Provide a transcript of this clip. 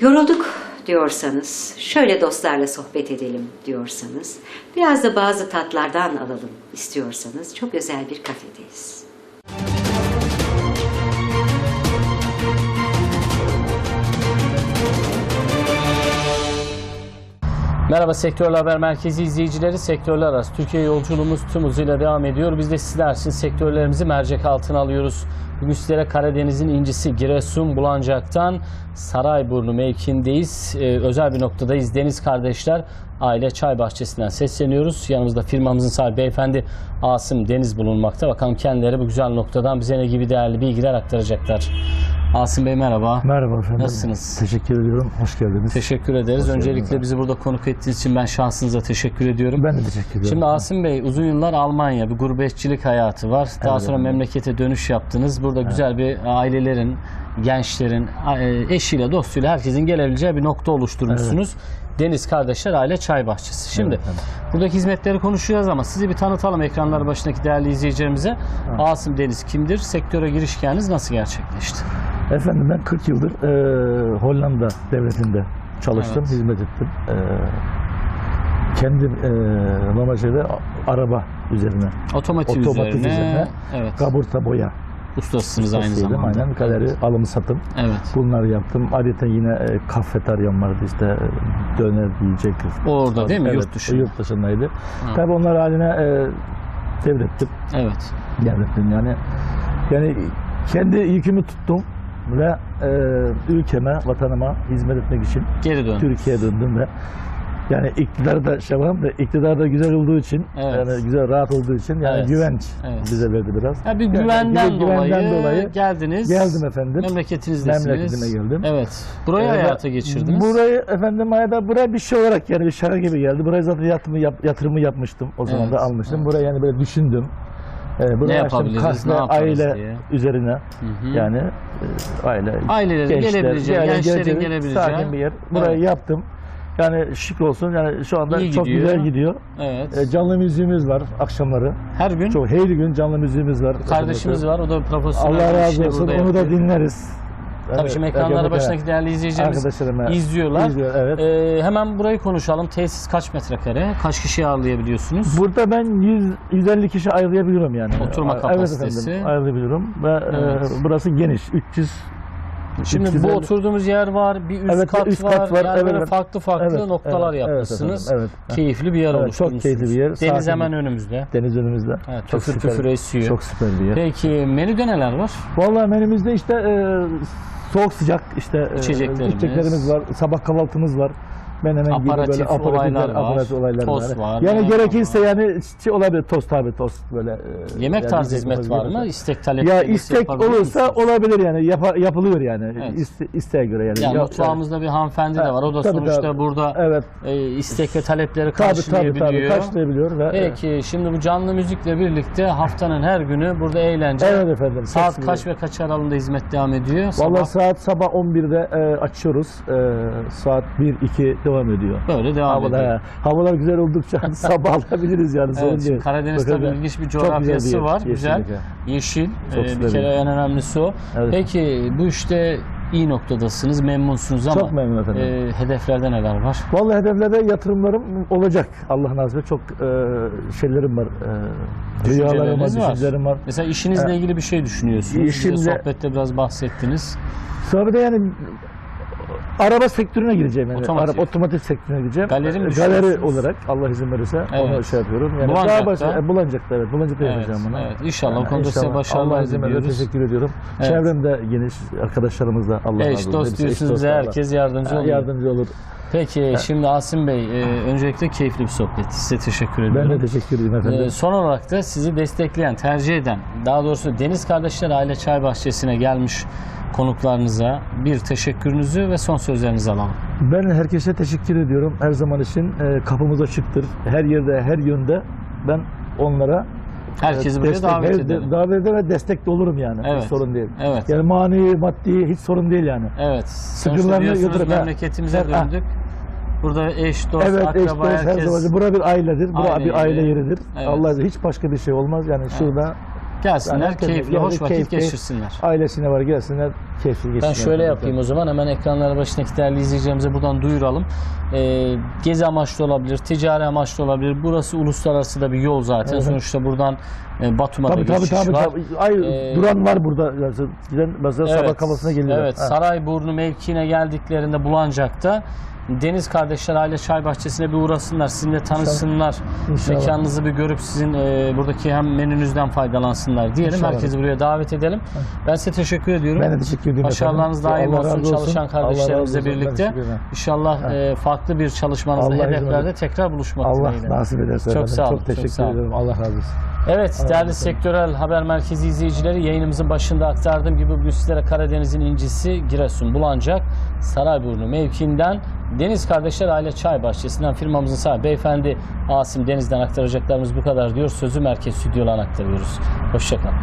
Yorulduk diyorsanız, şöyle dostlarla sohbet edelim diyorsanız, biraz da bazı tatlardan alalım istiyorsanız çok özel bir kafedeyiz. Merhaba Sektörler Haber Merkezi izleyicileri. Sektörler arası Türkiye yolculuğumuz tüm hızıyla devam ediyor. Biz de sizler için sektörlerimizi mercek altına alıyoruz. Bugün sizlere Karadeniz'in incisi Giresun Bulancak'tan Sarayburnu mevkindeyiz. Ee, özel bir noktadayız. Deniz Kardeşler Aile Çay Bahçesi'nden sesleniyoruz. Yanımızda firmamızın sahibi beyefendi Asım Deniz bulunmakta. Bakalım kendileri bu güzel noktadan bize ne gibi değerli bilgiler aktaracaklar. Asım Bey merhaba. Merhaba efendim. Nasılsınız? Teşekkür ediyorum. Hoş geldiniz. Teşekkür ederiz. Hoş Öncelikle geldiniz. bizi burada konuk ettiğiniz için ben şahsınıza teşekkür ediyorum. Ben de teşekkür ediyorum. Şimdi Asım Bey uzun yıllar Almanya bir gurbetçilik hayatı var. Daha Evet, sonra evet. memlekete dönüş yaptınız. Burada güzel bir ailelerin, gençlerin, e, eşiyle, dostuyla herkesin gelebileceği bir nokta oluşturmuşsunuz. Deniz Kardeşler Aile Çay Bahçesi. Şimdi Evet, efendim. buradaki hizmetleri konuşacağız ama sizi bir tanıtalım ekranlar başındaki değerli izleyicilerimize. Asım Deniz kimdir? Sektöre giriş hikayeniz nasıl gerçekleşti? Efendim ben 40 yıldır e, Hollanda devletinde çalıştım, Evet. hizmet ettim. E, kendim e, Lamaçe'de araba üzerine, Otomotiv, otomotiv üzerine, üzerine, evet, kaburta boya ustasısınız aynı zamanda. Aynen galeri, alım satım. Evet. Bunları yaptım. Ayrıca yine e, kafeteryam vardı işte döner yiyecek. Orada değil mi? Evet, Yurt dışında. Yurt dışındaydı. Tabii onlar haline e, devrettim. Evet. devrettim yani. Yani kendi yükümü tuttum ve e, ülkeme, vatanıma hizmet etmek için Geri dön. Türkiye'ye döndüm ve yani iktidar da yapalım da iktidar da güzel olduğu için Evet. yani güzel rahat olduğu için yani Evet. güvenç Evet. bize verdi biraz. Ya bir Yani güvenden, güve- güvenden dolayı, dolayı geldiniz. geldim efendim. Memleketinizdesiniz. Memleketime geldim. Evet. Burayı Ee, hayata geçirdiniz. Burayı efendim hayata buraya bir şey olarak yani bir şaka gibi geldi. Buraya zaten yatırımı, yap, yatırımı yapmıştım. O zaman Evet, da almıştım. Buraya yani böyle düşündüm. Ee, buraya açtım yapabiliriz, kahve, ne yaparız aile diye. üzerine Hı hı. yani e, aile Ailelerin gelebileceği, yani gençlerin gelebileceği. sakin bir yer. Burayı Evet. yaptım. Yani şık olsun. Yani şu anda İyi çok gidiyor. güzel gidiyor. Evet. E, canlı müziğimiz var akşamları. Her gün Çok her gün canlı müziğimiz var. kardeşimiz var. O da profesyonel Allah bir razı olsun. burada Onu da yapıyor. dinleriz. Tabii Evet, şimdi ekranlara evet, başındaki değerli izleyicilerimiz izliyorlar. izliyor, evet. Ee, hemen burayı konuşalım. Tesis kaç metrekare? Kaç kişiyi ağırlayabiliyorsunuz? Burada ben 100 150 kişi ayarlayabiliyorum yani. Oturma Evet kapasitesi. efendim, ayarlayabiliyorum ve Evet. e, burası geniş. 300 Şimdi 350 bu oturduğumuz yer var, bir üst Evet, kat üst var. kat var, Yani evet, evet. farklı farklı Evet, noktalar evet, evet yapmışsınız. efendim, evet. Keyifli bir yer Evet, çok oluşturmuşsunuz. keyifli bir yer, Deniz sakin hemen önümüzde. deniz önümüzde. Evet, çok püfür süper, püfür esiyor. Çok süper bir yer. Peki menüde neler var? Vallahi menümüzde işte e, soğuk sıcak işte e, İçeceklerimiz. içeceklerimiz var. Sabah kahvaltımız var. Gibi Aparatif böyle aparatifler, olaylar var, aparatif olaylar tost var, Yani gerekirse var. yani şey olabilir tost tabi tost böyle. e, Yemek yani tarzı hizmet var mı? İstek talep Ya istek olursa misiniz? olabilir yani Yapa- yapılıyor yani Evet. İste, isteğe göre yani. Yani Ya- mutfağımızda bir hanımefendi de Evet, var. O da tabii, sonuçta tabii. burada Evet. e, istek ve talepleri Tabii tabii karşılayabiliyor. tabii karşılayabiliyor ve Peki şimdi bu canlı müzikle birlikte haftanın her günü burada eğlence. Evet efendim. Saat kesinlikle. kaç ve kaç aralığında hizmet devam ediyor? Vallahi Sabah saat sabah 11'de e, açıyoruz. E, saat 1-2 devam ediyor. böyle devam Havalar, ediyor. havalar güzel oldukça sabah alabiliriz yani sorun Evet, değil. Karadeniz Bakın, tabii ilginç bir çok güzel coğrafyası bir var. Güzel. Yeşil. Çok Ee, bir kere en önemlisi o. Evet. Peki bu işte iyi noktadasınız, memnunsunuz ama Çok memnun efendim. e, hedeflerde neler var? Vallahi hedeflerde yatırımlarım olacak. Allah nasip et. Çok e, şeylerim var. E, rüyalarım var, düşüncelerim var. Mesela işinizle Ee, ilgili bir şey düşünüyorsunuz. Bize işimle- sohbette biraz bahsettiniz. Da yani araba sektörüne gireceğim yani. Otomotiv. Araba, otomotiv sektörüne gireceğim. Galeri mi E, düşünüyorsunuz? Galeri olarak Allah izin verirse Evet. onu şey yapıyorum. Yani Bulancak'ta. daha başka, e, Bulancak'ta evet. Bulancak'ta Evet, yapacağım bunu. evet. İnşallah Yani konuda size başarılar Allah izin verirse teşekkür ediyorum. Evet. Çevremde geniş arkadaşlarımız da Allah razı olsun. dost eş diyorsunuz dost herkes yardımcı Ha, oluyor. Yardımcı olur. Peki şimdi Asim Bey e, öncelikle keyifli bir sohbet. Size teşekkür Ben ediyorum. de teşekkür ederim efendim. Ee, son olarak da sizi destekleyen, tercih eden, daha doğrusu Deniz Kardeşler Aile Çay Bahçesi'ne gelmiş konuklarınıza bir teşekkürünüzü ve son sözlerinizi alalım. Ben herkese teşekkür ediyorum. Her zaman için e, kapımız açıktır. Her yerde, her yönde ben onlara Herkesi e, buraya destek- davet her- edelim. davet eder ve destek de olurum yani. Evet. Hiç sorun değil. Evet. Yani manevi, maddi hiç sorun değil yani. Evet. Sonuçta diyorsunuz memleketimize Ha. döndük. Burada eş, dost, evet, eş, akraba, dost, her herkes... zaman. Bura bir ailedir. Bura Aile bir aile yeri. yeridir. Evet. Allah hiç başka bir şey olmaz. Yani şurada Gelsinler, herkes- keyifli, yani hoş vakit keyif- keyif- geçirsinler. Ailesine var gelsinler, keyifli geçsinler. Ben şöyle yapayım o zaman hemen ekranlar başındaki değerli izleyicilerimize buradan duyuralım. Ee, gezi amaçlı olabilir, ticari amaçlı olabilir. Burası uluslararası da bir yol zaten. Evet. Sonuçta buradan e, Batum'a da Tabii tabii geçiş tabii. var. tabii. Ay, Ee, duran var burada. Yani Giden mesela sabah kafasına geliyorlar. Evet, Ha. Sarayburnu mevkiine geldiklerinde Bulancak'ta Deniz Kardeşler Aile Çay Bahçesi'ne bir uğrasınlar, sizinle tanışsınlar. İnşallah. Mekanınızı bir görüp sizin e, buradaki hem menünüzden faydalansınlar diyelim. İnşallah. Herkesi buraya davet edelim. Ben size teşekkür ediyorum. Ben de teşekkür ediyorum. Başarılarınız daim Allah olsun razı çalışan Allah kardeşlerimizle olsun. Birlikte. ederim. İnşallah e, farklı bir çalışmanızda, Allah hedeflerde tekrar buluşmak Allah dileğiyle. nasip ederse. Çok sağ olun, Çok çok teşekkür olun. ederim. Allah razı olsun. Evet değerli sektörel haber merkezi izleyicileri yayınımızın başında aktardığım gibi bugün sizlere Karadeniz'in incisi Giresun Bulancak Sarayburnu mevkiinden Deniz Kardeşler Aile Çay Bahçesi'nden firmamızın sahibi beyefendi Asim Deniz'den aktaracaklarımız bu kadar diyor. Sözü merkez stüdyodan aktarıyoruz. Hoşçakalın.